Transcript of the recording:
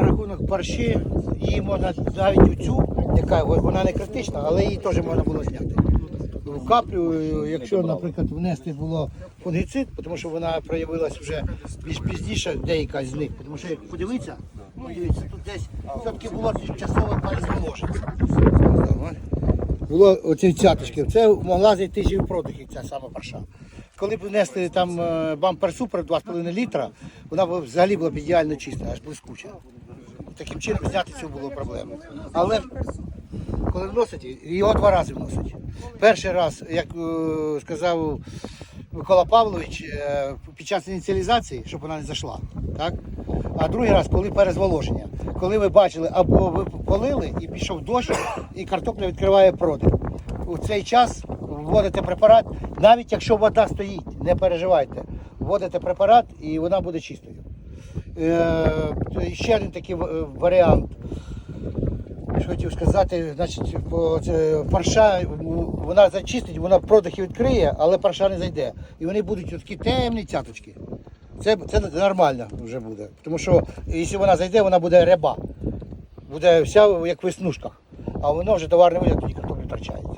на рахунок парші, її можна навіть цю, яка вона не критична, але її теж можна було зняти. В каплю, е, якщо, наприклад, внести було фунгіцид, тому що вона проявилась вже більш пізніше, деяка з них, тому що як подивитися, ну дивіться, тут десь все-таки було тимчасове перезволоження. Було оці цяточки, це могла зайти живопродихи, ця сама парша. Коли б внесли там е, бампер супер 2,5 літра, вона б взагалі була б ідеально чиста, аж блискуча. Таким чином зняти цю було проблему. Але коли вносять, його два рази вносять. Перший раз, як е, сказав Микола Павлович, е, під час ініціалізації, щоб вона не зайшла. Так? А другий раз, коли перезволоження. Коли ви бачили, або ви полили і пішов дощ, і картопля відкриває продих. У цей час вводите препарат, навіть якщо вода стоїть, не переживайте. Вводите препарат і вона буде чистою. Е, ще один такий варіант. Що хотів сказати, значить, парша вона зачистить, вона продихи відкриє, але парша не зайде. І вони будуть такі темні цяточки. Це, це нормально вже буде. Тому що якщо вона зайде, вона буде ряба. Буде вся як в веснушках. А воно вже товарний вигляд тоді картоплю втрачається.